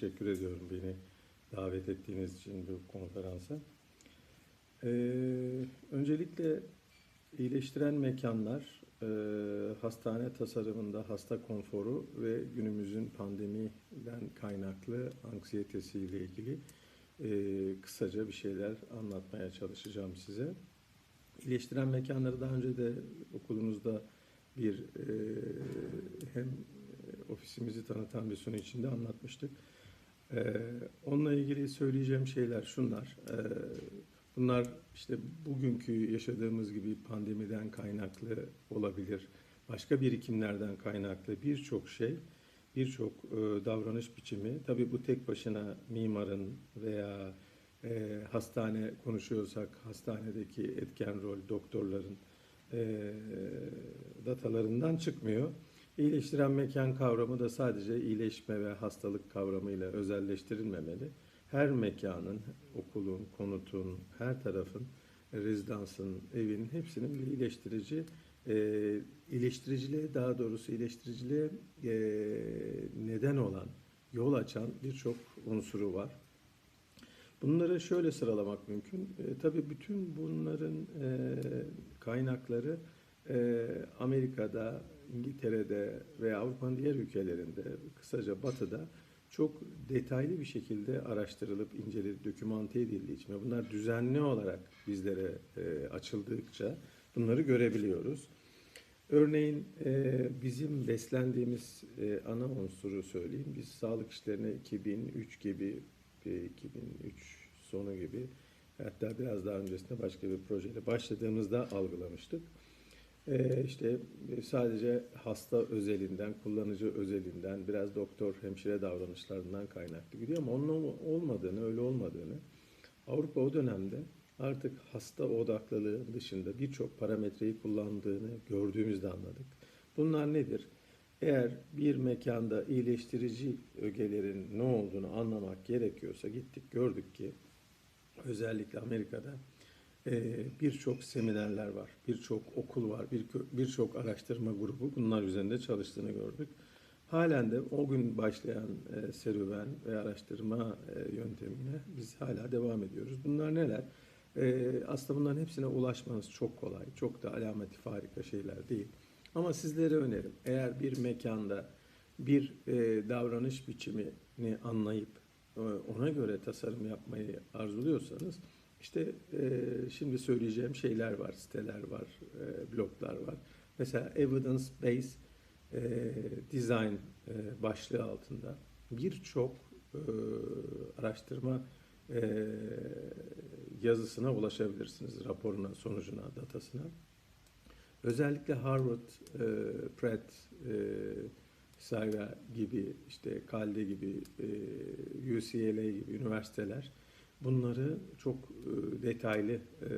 teşekkür ediyorum beni davet ettiğiniz için bu konferansa. Ee, öncelikle iyileştiren mekanlar, e, hastane tasarımında hasta konforu ve günümüzün pandemiden kaynaklı anksiyetesiyle ilgili e, kısaca bir şeyler anlatmaya çalışacağım size. İyileştiren mekanları daha önce de okulunuzda bir e, hem ofisimizi tanıtan bir sunu içinde anlatmıştık. E, onunla ilgili söyleyeceğim şeyler şunlar. E, bunlar işte bugünkü yaşadığımız gibi pandemiden kaynaklı olabilir. Başka birikimlerden kaynaklı birçok şey, birçok e, davranış biçimi. Tabii bu tek başına mimarın veya e, hastane konuşuyorsak hastanedeki etken rol doktorların e, datalarından çıkmıyor. İyileştiren mekan kavramı da sadece iyileşme ve hastalık kavramıyla özelleştirilmemeli. Her mekanın, okulun, konutun, her tarafın, rezidansın, evin hepsinin bir iyileştirici, e, iyileştiriciliğe daha doğrusu iyileştiriciliğe e, neden olan, yol açan birçok unsuru var. Bunları şöyle sıralamak mümkün. E, tabii bütün bunların e, kaynakları e, Amerika'da, İngiltere'de veya Avrupa'nın diğer ülkelerinde, kısaca Batı'da çok detaylı bir şekilde araştırılıp incelenip dokümante edildiği için ve bunlar düzenli olarak bizlere e, açıldıkça bunları görebiliyoruz. Örneğin e, bizim beslendiğimiz e, ana unsuru söyleyeyim. Biz sağlık işlerine 2003 gibi 2003 sonu gibi hatta biraz daha öncesinde başka bir projeyle başladığımızda algılamıştık. Ee, işte sadece hasta özelinden, kullanıcı özelinden, biraz doktor, hemşire davranışlarından kaynaklı gidiyor ama onun olmadığını, öyle olmadığını Avrupa o dönemde artık hasta odaklılığın dışında birçok parametreyi kullandığını gördüğümüzde anladık. Bunlar nedir? Eğer bir mekanda iyileştirici ögelerin ne olduğunu anlamak gerekiyorsa gittik gördük ki özellikle Amerika'da e, birçok seminerler var, birçok okul var, birçok araştırma grubu bunlar üzerinde çalıştığını gördük. Halen de o gün başlayan e, serüven ve araştırma e, yöntemine biz hala devam ediyoruz. Bunlar neler? Aslında bunların hepsine ulaşmanız çok kolay, çok da alameti farika şeyler değil. Ama sizlere önerim eğer bir mekanda bir e, davranış biçimini anlayıp e, ona göre tasarım yapmayı arzuluyorsanız işte e, şimdi söyleyeceğim şeyler var, siteler var, e, bloglar var. Mesela Evidence Based e, Design e, başlığı altında birçok e, araştırma e, yazısına ulaşabilirsiniz, raporuna, sonucuna, datasına. Özellikle Harvard, e, Pratt, e, Saga gibi, işte Calde gibi, e, UCLA gibi üniversiteler bunları çok e, detaylı e,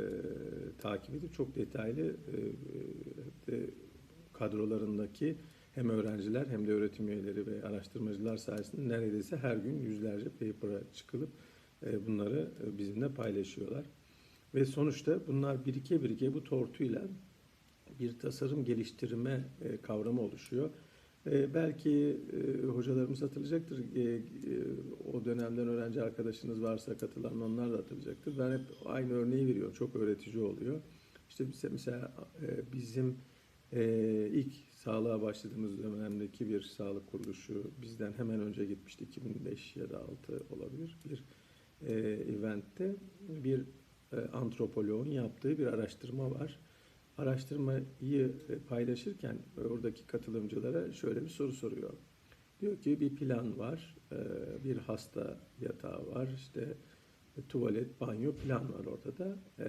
takip edip çok detaylı e, e, kadrolarındaki hem öğrenciler hem de öğretim üyeleri ve araştırmacılar sayesinde neredeyse her gün yüzlerce paper'a çıkılıp e, bunları e, bizimle paylaşıyorlar. Ve sonuçta bunlar birike birike bu tortuyla bir tasarım geliştirme e, kavramı oluşuyor. E, belki e, hocalarımız hatırlayacaktır. o dönemden öğrenci arkadaşınız varsa katılan onlar da hatırlayacaktır. Ben hep aynı örneği veriyorum. Çok öğretici oluyor. İşte mesela bizim ilk sağlığa başladığımız dönemdeki bir sağlık kuruluşu bizden hemen önce gitmişti. 2005 ya da 6 olabilir. Bir eventte bir antropoloğun yaptığı bir araştırma var araştırmayı e, paylaşırken oradaki katılımcılara şöyle bir soru soruyor. Diyor ki bir plan var, e, bir hasta yatağı var, işte tuvalet, banyo plan var ortada, e,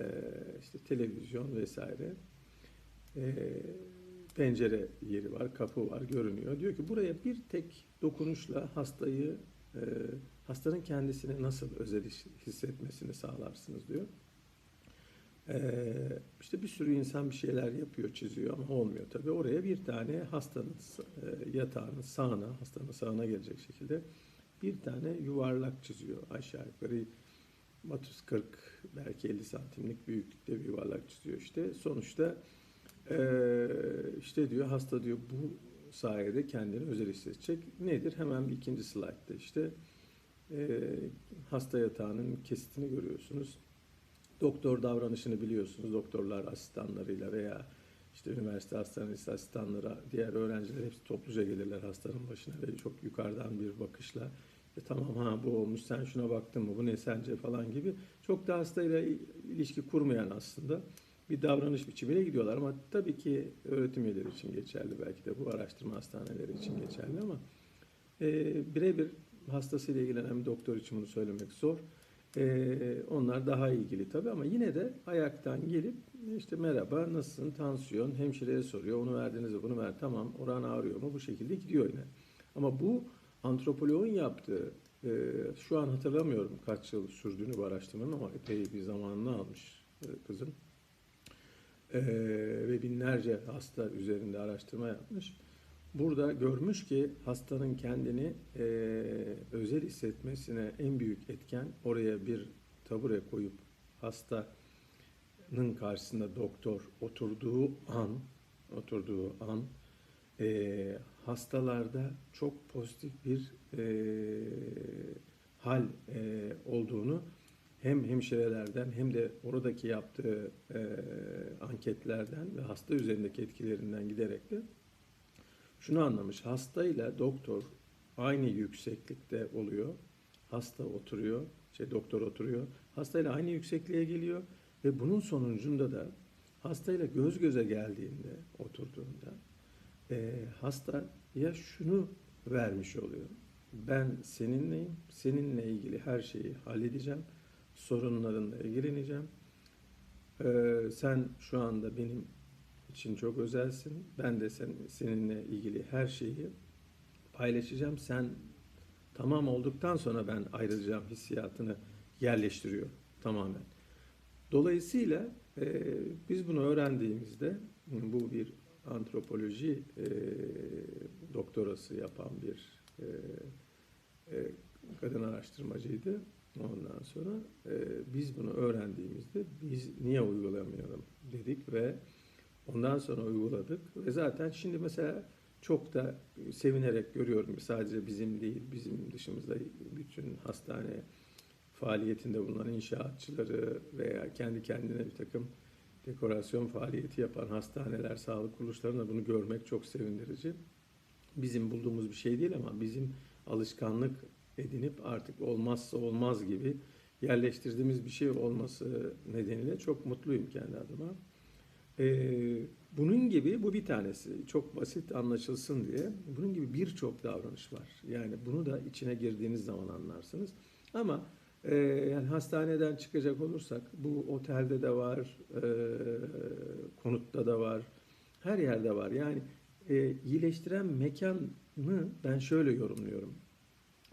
işte televizyon vesaire, pencere yeri var, kapı var, görünüyor. Diyor ki buraya bir tek dokunuşla hastayı, hastanın kendisini nasıl özel hissetmesini sağlarsınız diyor. Ee, işte bir sürü insan bir şeyler yapıyor, çiziyor ama olmuyor tabii. Oraya bir tane hastanın e, yatağının sağına, hastanın sağına gelecek şekilde bir tane yuvarlak çiziyor aşağı yukarı 30-40 belki 50 santimlik büyüklükte bir yuvarlak çiziyor işte. Sonuçta e, işte diyor hasta diyor bu sayede kendini özel hissedecek. Nedir? Hemen ikinci slaytta işte e, hasta yatağının kesitini görüyorsunuz. Doktor davranışını biliyorsunuz. Doktorlar asistanlarıyla veya işte üniversite hastanesi asistanları, diğer öğrenciler hepsi topluca gelirler hastanın başına ve çok yukarıdan bir bakışla e, tamam ha bu olmuş sen şuna baktın mı bu ne sence falan gibi çok da hastayla ilişki kurmayan aslında bir davranış biçimiyle gidiyorlar ama tabii ki öğretim üyeleri için geçerli belki de bu araştırma hastaneleri için geçerli ama e, birebir hastasıyla ilgilenen bir doktor için bunu söylemek zor. E, onlar daha ilgili tabii ama yine de ayaktan gelip işte merhaba nasılsın? Tansiyon. Hemşireye soruyor. Onu verdiniz mi? Bunu ver. Tamam. Oran ağrıyor mu? Bu şekilde gidiyor yine. Ama bu antropoloğun yaptığı e, şu an hatırlamıyorum kaç yıl sürdüğünü bu araştırmanın ama epey bir zamanını almış e, kızım. E, ve binlerce hasta üzerinde araştırma yapmış. Burada görmüş ki hastanın kendini e, özel hissetmesine en büyük etken oraya bir tabure koyup hastanın karşısında doktor oturduğu an oturduğu an e, hastalarda çok pozitif bir e, hal e, olduğunu hem hemşirelerden hem de oradaki yaptığı e, anketlerden ve hasta üzerindeki etkilerinden giderek de şunu anlamış. Hastayla doktor aynı yükseklikte oluyor. Hasta oturuyor, şey doktor oturuyor. Hastayla aynı yüksekliğe geliyor ve bunun sonucunda da hastayla göz göze geldiğinde, oturduğunda e, hasta ya şunu vermiş oluyor. Ben seninleyim, seninle ilgili her şeyi halledeceğim, sorunlarınla ilgileneceğim. E, sen şu anda benim için çok özelsin. Ben de sen, seninle ilgili her şeyi paylaşacağım. Sen tamam olduktan sonra ben ayrılacağım hissiyatını yerleştiriyor tamamen. Dolayısıyla e, biz bunu öğrendiğimizde bu bir antropoloji e, doktorası yapan bir e, e, kadın araştırmacıydı. Ondan sonra e, biz bunu öğrendiğimizde biz niye uygulamayalım dedik ve ondan sonra uyguladık ve zaten şimdi mesela çok da sevinerek görüyorum sadece bizim değil bizim dışımızda bütün hastane faaliyetinde bulunan inşaatçıları veya kendi kendine bir takım dekorasyon faaliyeti yapan hastaneler, sağlık kuruluşlarında bunu görmek çok sevindirici. Bizim bulduğumuz bir şey değil ama bizim alışkanlık edinip artık olmazsa olmaz gibi yerleştirdiğimiz bir şey olması nedeniyle çok mutluyum kendi adıma. Ee, bunun gibi bu bir tanesi çok basit anlaşılsın diye bunun gibi birçok davranış var. Yani bunu da içine girdiğiniz zaman anlarsınız. Ama ee, yani hastaneden çıkacak olursak bu otelde de var, e, konutta da var, her yerde var. Yani e, iyileştiren mekanı ben şöyle yorumluyorum.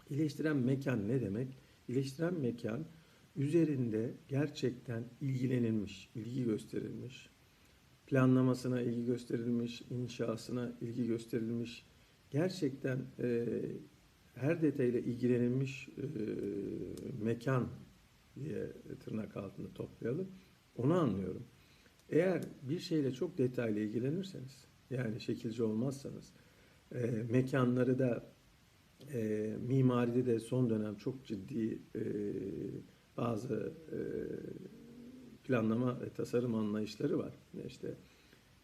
İyileştiren mekan ne demek? İyileştiren mekan üzerinde gerçekten ilgilenilmiş, ilgi gösterilmiş, planlamasına ilgi gösterilmiş, inşasına ilgi gösterilmiş, gerçekten e, her detayla ilgilenilmiş e, mekan diye tırnak altında toplayalım. Onu anlıyorum. Eğer bir şeyle çok detaylı ilgilenirseniz, yani şekilci olmazsanız, e, mekanları da e, mimaride de son dönem çok ciddi e, bazı e, planlama ve tasarım anlayışları var. İşte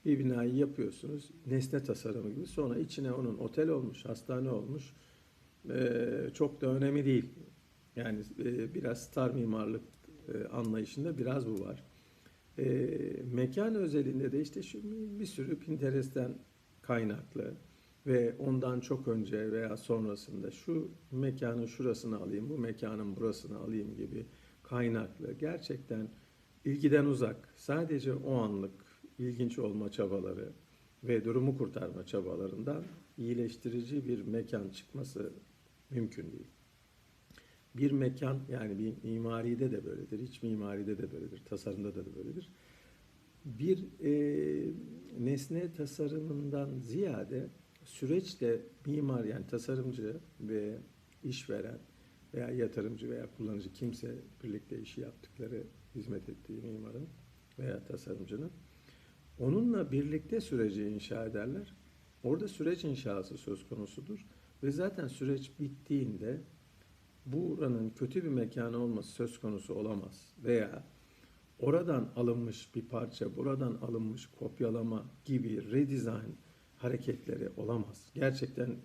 bir binayı yapıyorsunuz, nesne tasarımı gibi. Sonra içine onun otel olmuş, hastane olmuş, e, çok da önemli değil. Yani e, biraz star mimarlık e, anlayışında biraz bu var. E, mekan özelinde de işte şu bir sürü Pinterest'ten kaynaklı ve ondan çok önce veya sonrasında şu mekanın şurasını alayım, bu mekanın burasını alayım gibi kaynaklı gerçekten ilgiden uzak, sadece o anlık ilginç olma çabaları ve durumu kurtarma çabalarından iyileştirici bir mekan çıkması mümkün değil. Bir mekan yani bir mimaride de böyledir, iç mimaride de böyledir, tasarımda da böyledir. Bir e, nesne tasarımından ziyade süreçte mimar yani tasarımcı ve işveren veya yatırımcı veya kullanıcı kimse birlikte işi yaptıkları, hizmet ettiği mimarın veya tasarımcının onunla birlikte süreci inşa ederler. Orada süreç inşası söz konusudur. Ve zaten süreç bittiğinde buranın kötü bir mekanı olması söz konusu olamaz. Veya oradan alınmış bir parça, buradan alınmış kopyalama gibi redesign hareketleri olamaz. Gerçekten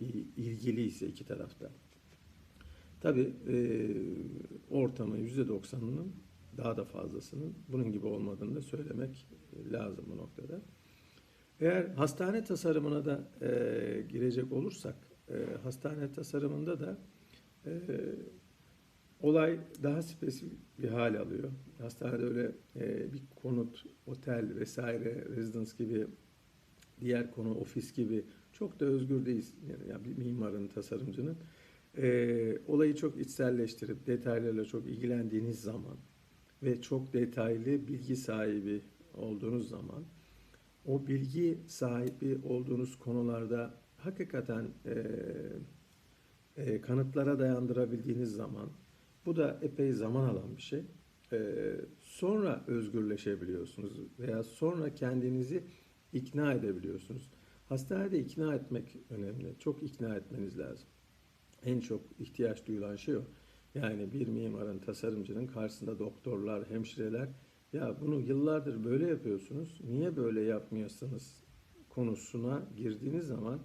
i- ilgiliyse iki tarafta. Tabii e, ortamın %90'ının daha da fazlasının bunun gibi olmadığını da söylemek lazım bu noktada. Eğer hastane tasarımına da e, girecek olursak, e, hastane tasarımında da e, olay daha spesifik bir hal alıyor. Hastanede öyle e, bir konut, otel vesaire, residence gibi, diğer konu ofis gibi çok da özgür değil. Yani, yani bir mimarın, tasarımcının e, olayı çok içselleştirip detaylarla çok ilgilendiğiniz zaman ve çok detaylı bilgi sahibi olduğunuz zaman o bilgi sahibi olduğunuz konularda hakikaten e, e, kanıtlara dayandırabildiğiniz zaman bu da epey zaman alan bir şey. E, sonra özgürleşebiliyorsunuz veya sonra kendinizi ikna edebiliyorsunuz. Hastanede ikna etmek önemli. Çok ikna etmeniz lazım. En çok ihtiyaç duyulan şey o. Yani bir mimarın, tasarımcının karşısında doktorlar, hemşireler ya bunu yıllardır böyle yapıyorsunuz. Niye böyle yapmıyorsunuz konusuna girdiğiniz zaman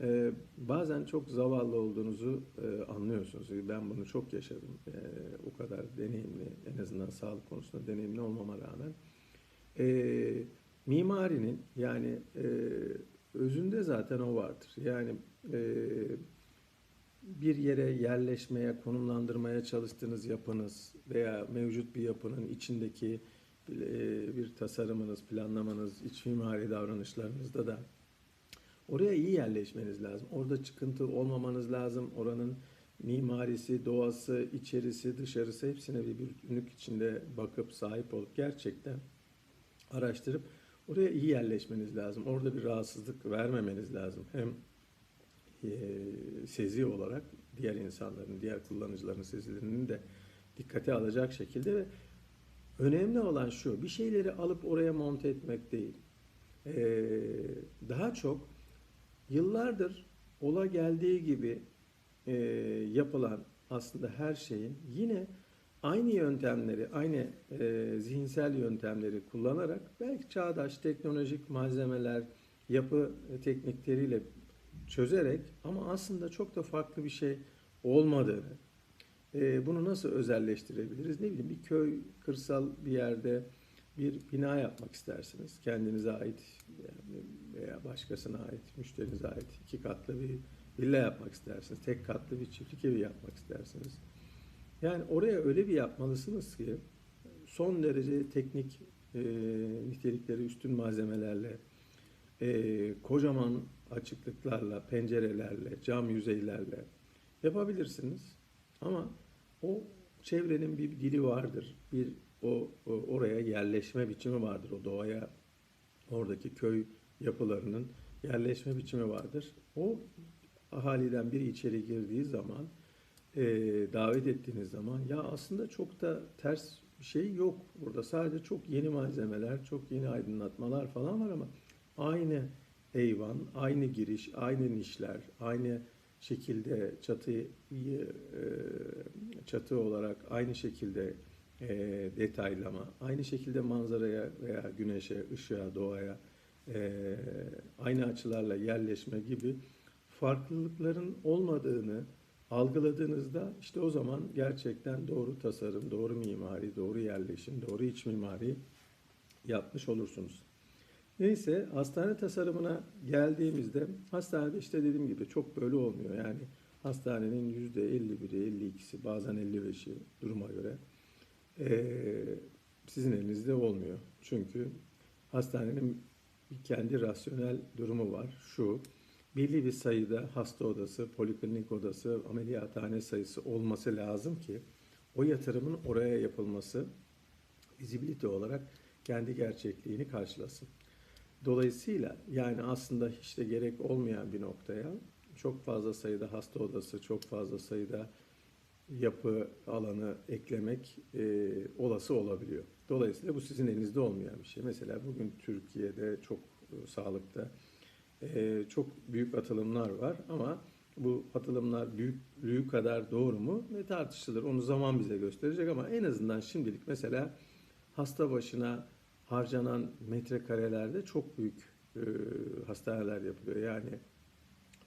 e, bazen çok zavallı olduğunuzu e, anlıyorsunuz. Ben bunu çok yaşadım. E, o kadar deneyimli, en azından sağlık konusunda deneyimli olmama rağmen. E, mimarinin yani e, özünde zaten o vardır. Yani e, bir yere yerleşmeye, konumlandırmaya çalıştığınız yapınız veya mevcut bir yapının içindeki e, bir tasarımınız, planlamanız, iç mimari davranışlarınızda da oraya iyi yerleşmeniz lazım. Orada çıkıntı olmamanız lazım. Oranın mimarisi, doğası, içerisi, dışarısı hepsine bir bütünlük içinde bakıp sahip olup gerçekten araştırıp oraya iyi yerleşmeniz lazım. Orada bir rahatsızlık vermemeniz lazım. Hem e, sezi olarak diğer insanların, diğer kullanıcıların sezilerinin de dikkate alacak şekilde ve önemli olan şu, bir şeyleri alıp oraya monte etmek değil. E, daha çok yıllardır ola geldiği gibi e, yapılan aslında her şeyin yine aynı yöntemleri, aynı e, zihinsel yöntemleri kullanarak belki çağdaş teknolojik malzemeler, yapı teknikleriyle çözerek ama aslında çok da farklı bir şey olmadığını, e, bunu nasıl özelleştirebiliriz? Ne bileyim bir köy, kırsal bir yerde bir bina yapmak istersiniz. Kendinize ait veya başkasına ait, müşterinize ait iki katlı bir villa yapmak istersiniz. Tek katlı bir çiftlik evi yapmak istersiniz. Yani oraya öyle bir yapmalısınız ki son derece teknik e, nitelikleri üstün malzemelerle, e, kocaman açıklıklarla, pencerelerle, cam yüzeylerle yapabilirsiniz. Ama o çevrenin bir dili vardır. Bir o, o oraya yerleşme biçimi vardır. O doğaya oradaki köy yapılarının yerleşme biçimi vardır. O ahaliden biri içeri girdiği zaman e, davet ettiğiniz zaman ya aslında çok da ters bir şey yok. Burada sadece çok yeni malzemeler, çok yeni aydınlatmalar falan var ama aynı eyvan, aynı giriş, aynı nişler, aynı şekilde çatıyı e, çatı olarak aynı şekilde e, detaylama, aynı şekilde manzaraya veya güneşe, ışığa, doğaya e, aynı açılarla yerleşme gibi farklılıkların olmadığını algıladığınızda işte o zaman gerçekten doğru tasarım, doğru mimari, doğru yerleşim, doğru iç mimari yapmış olursunuz. Neyse hastane tasarımına geldiğimizde hastanede işte dediğim gibi çok böyle olmuyor. Yani hastanenin yüzde 51'i, 52'si bazen 55'i duruma göre sizin elinizde olmuyor. Çünkü hastanenin kendi rasyonel durumu var. Şu, belli bir sayıda hasta odası, poliklinik odası, ameliyathane sayısı olması lazım ki o yatırımın oraya yapılması vizibilite olarak kendi gerçekliğini karşılasın. Dolayısıyla yani aslında hiç de gerek olmayan bir noktaya çok fazla sayıda hasta odası, çok fazla sayıda yapı alanı eklemek e, olası olabiliyor. Dolayısıyla bu sizin elinizde olmayan bir şey. Mesela bugün Türkiye'de çok e, sağlıkta e, çok büyük atılımlar var ama bu atılımlar büyüklüğü kadar doğru mu ne tartışılır. Onu zaman bize gösterecek ama en azından şimdilik mesela hasta başına harcanan metrekarelerde çok büyük e, hastaneler yapılıyor. Yani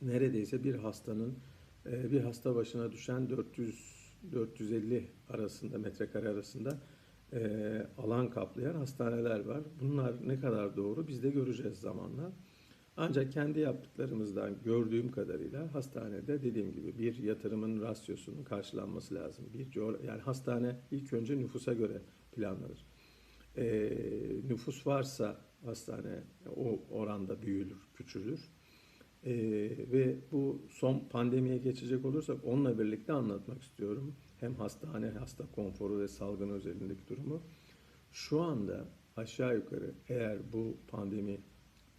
neredeyse bir hastanın e, bir hasta başına düşen 400 450 arasında metrekare arasında e, alan kaplayan hastaneler var. Bunlar ne kadar doğru biz de göreceğiz zamanla. Ancak kendi yaptıklarımızdan gördüğüm kadarıyla hastanede dediğim gibi bir yatırımın rasyosunun karşılanması lazım. Bir yani hastane ilk önce nüfusa göre planlanır. E, nüfus varsa hastane o oranda büyülür, küçülür. E, ve bu son pandemiye geçecek olursak onunla birlikte anlatmak istiyorum. Hem hastane, hasta konforu ve salgın özelindeki durumu. Şu anda aşağı yukarı eğer bu pandemi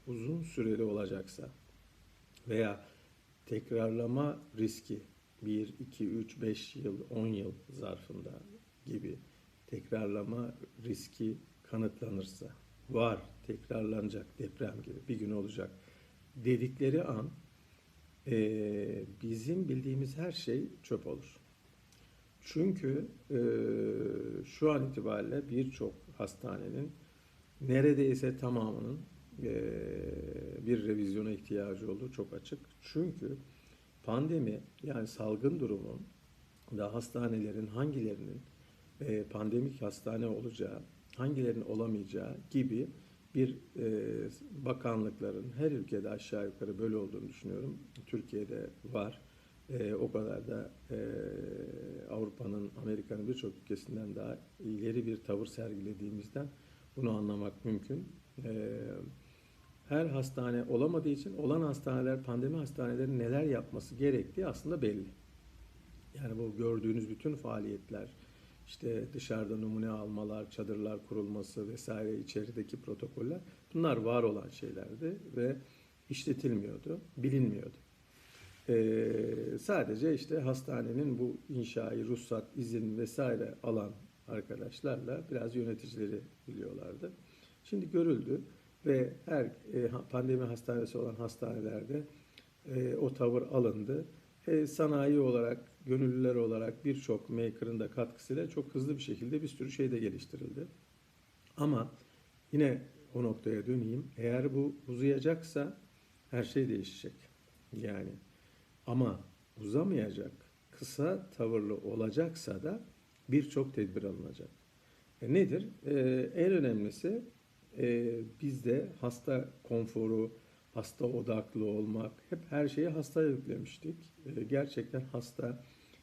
uzun süreli olacaksa veya tekrarlama riski 1, 2, 3, 5 yıl, 10 yıl zarfında gibi tekrarlama riski kanıtlanırsa var, tekrarlanacak deprem gibi bir gün olacak dedikleri an eee, bizim bildiğimiz her şey çöp olur. Çünkü eee, şu an itibariyle birçok hastanenin neredeyse tamamının eee, bir revizyona ihtiyacı olduğu çok açık. Çünkü pandemi yani salgın durumu da hastanelerin hangilerinin eee, pandemik hastane olacağı, hangilerinin olamayacağı gibi bir eee, bakanlıkların her ülkede aşağı yukarı böyle olduğunu düşünüyorum. Türkiye'de var. Eee, o kadar da eee, Avrupa'nın, Amerika'nın birçok ülkesinden daha ileri bir tavır sergilediğimizden bunu anlamak mümkün. Eee, her hastane olamadığı için olan hastaneler, pandemi hastaneleri neler yapması gerektiği aslında belli. Yani bu gördüğünüz bütün faaliyetler, işte dışarıda numune almalar, çadırlar kurulması vesaire içerideki protokoller bunlar var olan şeylerdi ve işletilmiyordu, bilinmiyordu. Ee, sadece işte hastanenin bu inşayı, ruhsat, izin vesaire alan arkadaşlarla biraz yöneticileri biliyorlardı. Şimdi görüldü ve her e, pandemi hastanesi olan hastanelerde e, o tavır alındı. E, sanayi olarak, gönüllüler olarak birçok maker'ın da katkısıyla çok hızlı bir şekilde bir sürü şey de geliştirildi. Ama yine o noktaya döneyim. Eğer bu uzayacaksa her şey değişecek. Yani ama uzamayacak, kısa tavırlı olacaksa da birçok tedbir alınacak. E nedir? E, en önemlisi e, bizde hasta konforu, hasta odaklı olmak, hep her şeyi hastaya yüklemiştik. E, gerçekten hasta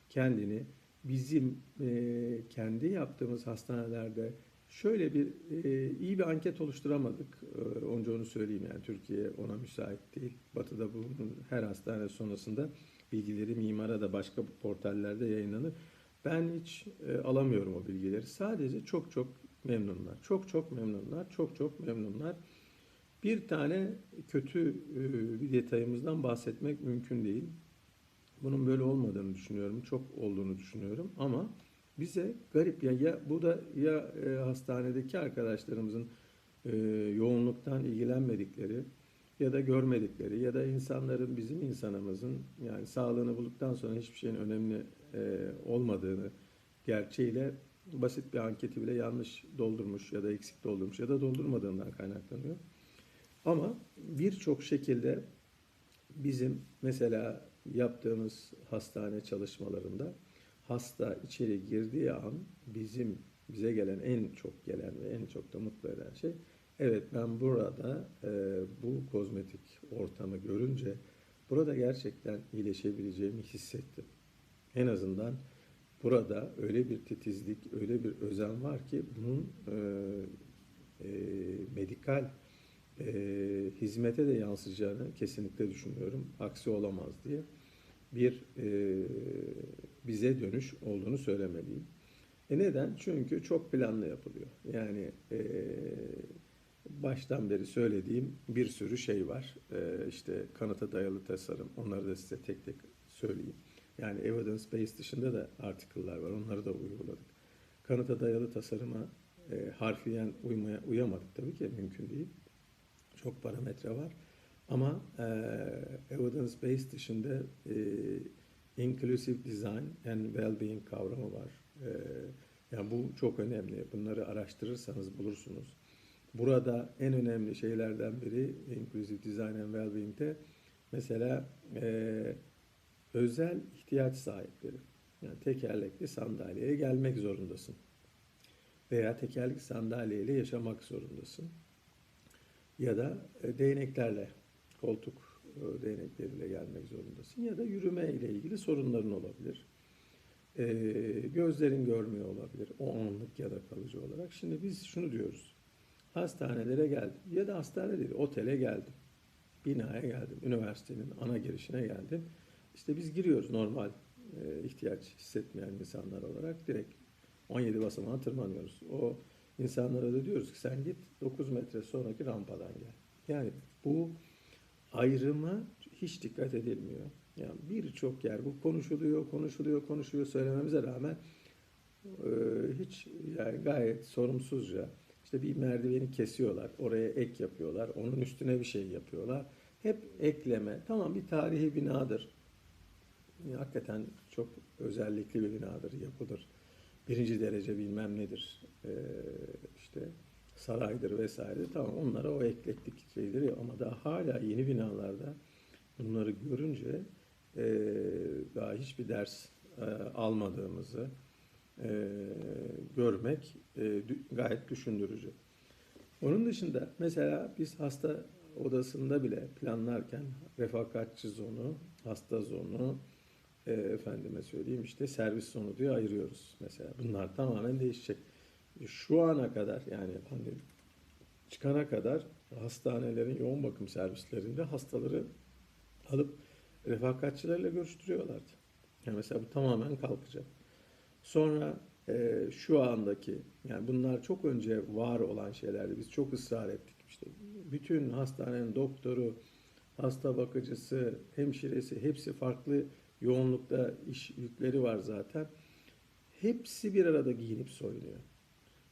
kendini bizim e, kendi yaptığımız hastanelerde şöyle bir e, iyi bir anket oluşturamadık. E, onca onu söyleyeyim yani Türkiye ona müsait değil. Batı'da bunun her hastane sonrasında bilgileri mimara da başka portallerde yayınlanır. Ben hiç e, alamıyorum o bilgileri. Sadece çok çok memnunlar. Çok çok memnunlar. Çok çok memnunlar. Bir tane kötü e, bir detayımızdan bahsetmek mümkün değil. Bunun böyle olmadığını düşünüyorum. Çok olduğunu düşünüyorum ama bize garip ya, ya bu da ya e, hastanedeki arkadaşlarımızın e, yoğunluktan ilgilenmedikleri ya da görmedikleri ya da insanların bizim insanımızın yani sağlığını bulduktan sonra hiçbir şeyin önemli e, olmadığını gerçeğiyle basit bir anketi bile yanlış doldurmuş ya da eksik doldurmuş ya da doldurmadığından kaynaklanıyor. Ama birçok şekilde bizim mesela yaptığımız hastane çalışmalarında hasta içeri girdiği an bizim bize gelen en çok gelen ve en çok da mutlu eden şey evet ben burada e, bu kozmetik ortamı görünce burada gerçekten iyileşebileceğimi hissettim. En azından burada öyle bir titizlik, öyle bir özen var ki bunun e, e, medikal e, hizmete de yansıyacağını kesinlikle düşünüyorum. Aksi olamaz diye bir e, bize dönüş olduğunu söylemeliyim. E neden? Çünkü çok planlı yapılıyor. Yani e, baştan beri söylediğim bir sürü şey var. E, işte kanıta dayalı tasarım. Onları da size tek tek söyleyeyim. Yani evidence based dışında da article'lar var. Onları da uyguladık. Kanıta dayalı tasarıma e, harfiyen uymaya uyamadık tabii ki mümkün değil. Çok parametre var. Ama e, evidence based dışında e, inclusive design and well-being kavramı var. E, yani bu çok önemli. Bunları araştırırsanız bulursunuz. Burada en önemli şeylerden biri inclusive design and well-being'de mesela e, özel ihtiyaç sahipleri. Yani tekerlekli sandalyeye gelmek zorundasın. Veya tekerlekli sandalyeyle yaşamak zorundasın. Ya da e, değneklerle, koltuk e, değnekleriyle gelmek zorundasın. Ya da yürüme ile ilgili sorunların olabilir. E, gözlerin görmüyor olabilir. O anlık ya da kalıcı olarak. Şimdi biz şunu diyoruz. Hastanelere geldim. Ya da hastane değil, otele geldim. Binaya geldim. Üniversitenin ana girişine geldim. İşte biz giriyoruz normal ihtiyaç hissetmeyen insanlar olarak direkt 17 basamağa tırmanıyoruz. O insanlara da diyoruz ki sen git 9 metre sonraki rampadan gel. Yani bu ayrıma hiç dikkat edilmiyor. Yani birçok yer bu konuşuluyor, konuşuluyor, konuşuluyor söylememize rağmen e, hiç yani gayet sorumsuzca işte bir merdiveni kesiyorlar, oraya ek yapıyorlar, onun üstüne bir şey yapıyorlar. Hep ekleme. Tamam bir tarihi binadır. Hakikaten çok özellikli bir binadır, yapıdır. Birinci derece bilmem nedir. Ee, işte saraydır vesaire. Tamam onlara o ekleklik şeyleri ama daha hala yeni binalarda bunları görünce e, daha hiçbir ders e, almadığımızı e, görmek e, gayet düşündürücü. Onun dışında mesela biz hasta odasında bile planlarken refakatçi zonu, hasta zonu, e, efendime söyleyeyim işte servis zonu diye ayırıyoruz mesela. Bunlar tamamen değişecek. Şu ana kadar yani pandemi çıkana kadar hastanelerin yoğun bakım servislerinde hastaları alıp refakatçilerle görüştürüyorlardı. Yani mesela bu tamamen kalkacak. Sonra e, şu andaki yani bunlar çok önce var olan şeylerdi. Biz çok ısrar ettik. İşte bütün hastanenin doktoru, hasta bakıcısı, hemşiresi hepsi farklı yoğunlukta iş yükleri var zaten. Hepsi bir arada giyinip soyunuyor.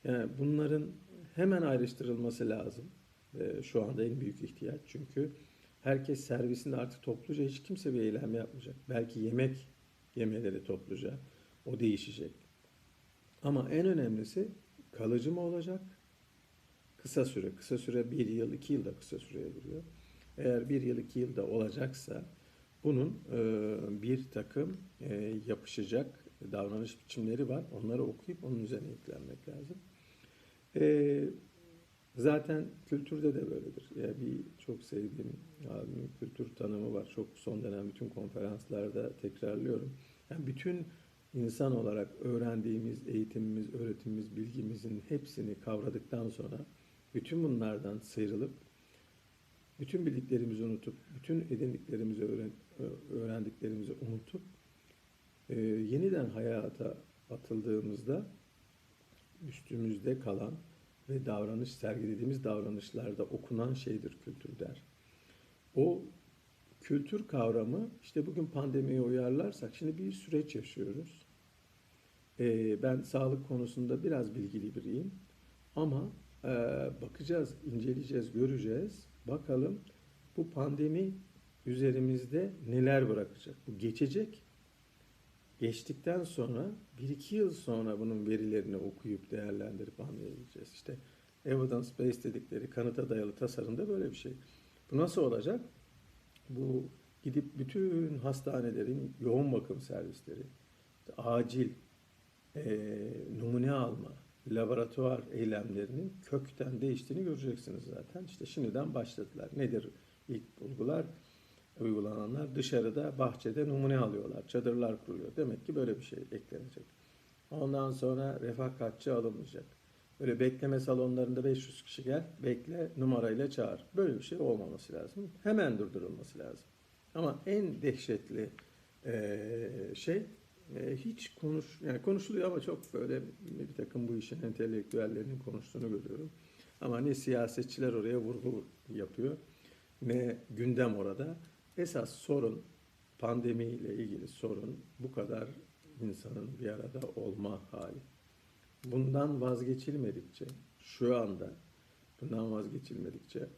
Yani bunların hemen ayrıştırılması lazım. E, şu anda en büyük ihtiyaç. Çünkü herkes servisinde artık topluca hiç kimse bir eylem yapmayacak. Belki yemek yemeleri topluca. O değişecek. Ama en önemlisi kalıcı mı olacak? Kısa süre. Kısa süre bir yıl, iki yıl da kısa süreye giriyor. Eğer bir yıl, iki yılda olacaksa bunun e, bir takım e, yapışacak davranış biçimleri var. Onları okuyup onun üzerine yüklenmek lazım. E, zaten kültürde de böyledir. Yani bir çok sevdiğim abimin kültür tanımı var. Çok son dönem bütün konferanslarda tekrarlıyorum. Yani bütün insan olarak öğrendiğimiz eğitimimiz, öğretimimiz, bilgimizin hepsini kavradıktan sonra bütün bunlardan sıyrılıp bütün bildiklerimizi unutup, bütün edindiklerimizi öğren, öğrendiklerimizi unutup e, yeniden hayata atıldığımızda üstümüzde kalan ve davranış sergilediğimiz davranışlarda okunan şeydir kültür der. O kültür kavramı işte bugün pandemiye uyarlarsak şimdi bir süreç yaşıyoruz. Ee, ben sağlık konusunda biraz bilgili biriyim ama e, bakacağız, inceleyeceğiz, göreceğiz. Bakalım bu pandemi üzerimizde neler bırakacak? Bu geçecek. Geçtikten sonra bir iki yıl sonra bunun verilerini okuyup değerlendirip anlayabileceğiz. İşte evidence based dedikleri kanıta dayalı tasarımda böyle bir şey. Bu nasıl olacak? Bu gidip bütün hastanelerin yoğun bakım servisleri, acil e, numune alma, laboratuvar eylemlerinin kökten değiştiğini göreceksiniz zaten. İşte şimdiden başladılar. Nedir ilk bulgular? Uygulananlar dışarıda, bahçede numune alıyorlar. Çadırlar kuruluyor. Demek ki böyle bir şey eklenecek. Ondan sonra refakatçi alınmayacak. Böyle bekleme salonlarında 500 kişi gel, bekle, numarayla çağır. Böyle bir şey olmaması lazım. Hemen durdurulması lazım. Ama en dehşetli e, şey e, hiç konuş, yani konuşuluyor ama çok böyle bir takım bu işin entelektüellerinin konuştuğunu görüyorum. Ama ne siyasetçiler oraya vurgu yapıyor, ne gündem orada. Esas sorun pandemiyle ilgili sorun bu kadar insanın bir arada olma hali. Bundan vazgeçilmedikçe, şu anda bundan vazgeçilmedikçe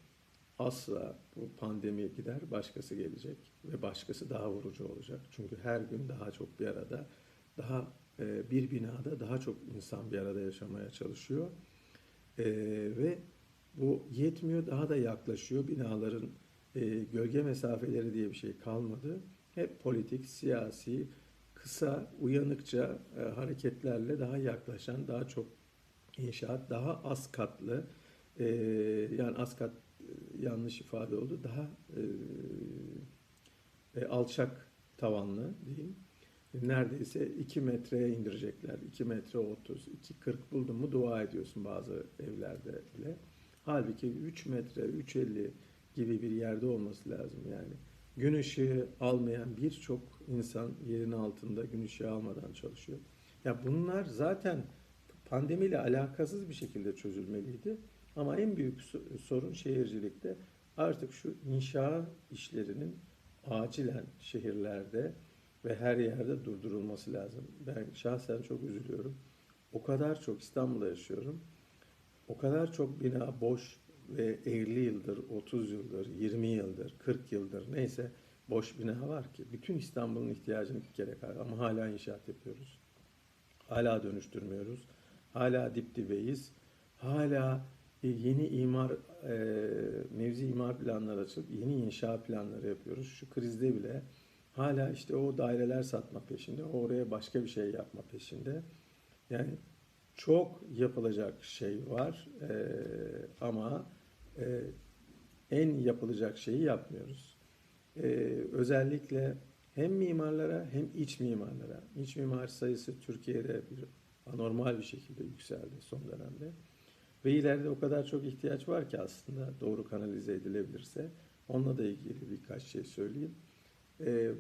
asla bu pandemi gider, başkası gelecek ve başkası daha vurucu olacak. Çünkü her gün daha çok bir arada, daha e, bir binada daha çok insan bir arada yaşamaya çalışıyor. E, ve bu yetmiyor, daha da yaklaşıyor. Binaların e, gölge mesafeleri diye bir şey kalmadı. Hep politik, siyasi, kısa, uyanıkça e, hareketlerle daha yaklaşan, daha çok inşaat, daha az katlı, e, yani az kat e, yanlış ifade oldu, daha e, e, alçak tavanlı diyeyim. Neredeyse 2 metreye indirecekler. 2 metre 30, 2.40 buldun mu dua ediyorsun bazı evlerde bile. Halbuki 3 metre, 3.50 gibi bir yerde olması lazım yani. Gün ışığı almayan birçok insan yerin altında gün ışığı almadan çalışıyor. Ya bunlar zaten pandemiyle alakasız bir şekilde çözülmeliydi. Ama en büyük so- sorun şehircilikte artık şu inşa işlerinin acilen şehirlerde ve her yerde durdurulması lazım. Ben şahsen çok üzülüyorum. O kadar çok İstanbul'da yaşıyorum. O kadar çok bina boş ve 50 yıldır, 30 yıldır, 20 yıldır, 40 yıldır neyse boş bina var ki bütün İstanbul'un ihtiyacını bir kere kadar ama hala inşaat yapıyoruz. Hala dönüştürmüyoruz. Hala dip dibeyiz. Hala e, yeni imar e, mevzi imar planları açılıp yeni inşa planları yapıyoruz. Şu krizde bile hala işte o daireler satma peşinde, oraya başka bir şey yapma peşinde. Yani çok yapılacak şey var e, ama e, en yapılacak şeyi yapmıyoruz. E, özellikle hem mimarlara hem iç mimarlara. İç mimar sayısı Türkiye'de bir anormal bir şekilde yükseldi son dönemde. Ve ileride o kadar çok ihtiyaç var ki aslında doğru kanalize edilebilirse. Onunla da ilgili birkaç şey söyleyeyim. E,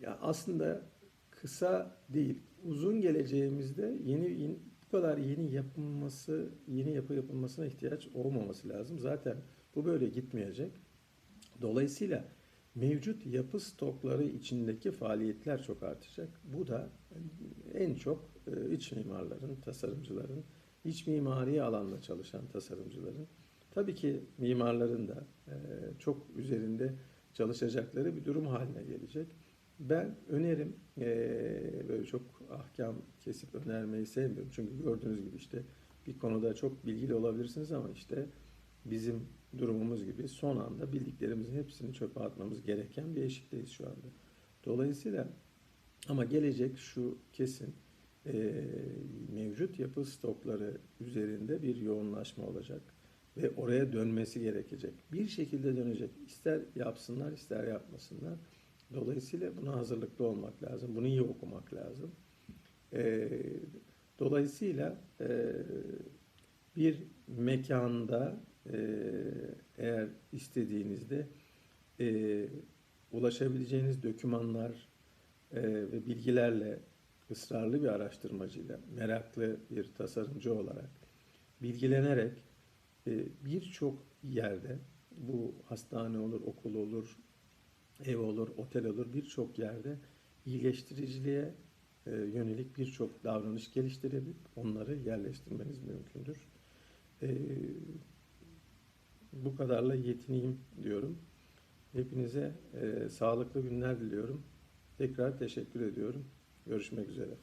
ya aslında kısa değil, uzun geleceğimizde yeni bu kadar yeni yapılması, yeni yapı yapılmasına ihtiyaç olmaması lazım. Zaten bu böyle gitmeyecek. Dolayısıyla mevcut yapı stokları içindeki faaliyetler çok artacak. Bu da en çok e, iç mimarların, tasarımcıların, iç mimari alanda çalışan tasarımcıların, tabii ki mimarların da e, çok üzerinde çalışacakları bir durum haline gelecek. Ben önerim eee, böyle çok ahkam kesip önermeyi sevmiyorum. Çünkü gördüğünüz gibi işte bir konuda çok bilgili olabilirsiniz ama işte bizim durumumuz gibi son anda bildiklerimizin hepsini çöpe atmamız gereken bir eşikteyiz şu anda. Dolayısıyla ama gelecek şu kesin eee, mevcut yapı stokları üzerinde bir yoğunlaşma olacak ve oraya dönmesi gerekecek. Bir şekilde dönecek. İster yapsınlar ister yapmasınlar. Dolayısıyla buna hazırlıklı olmak lazım. Bunu iyi okumak lazım. Ee, dolayısıyla e, bir mekanda e, eğer istediğinizde e, ulaşabileceğiniz dokümanlar e, ve bilgilerle ısrarlı bir araştırmacıyla, meraklı bir tasarımcı olarak bilgilenerek e, birçok yerde bu hastane olur, okul olur, ev olur, otel olur birçok yerde iyileştiriciliğe e, yönelik birçok davranış geliştirip onları yerleştirmeniz mümkündür. E, bu kadarla yetineyim diyorum. Hepinize e, sağlıklı günler diliyorum. Tekrar teşekkür ediyorum. Görüşmek üzere.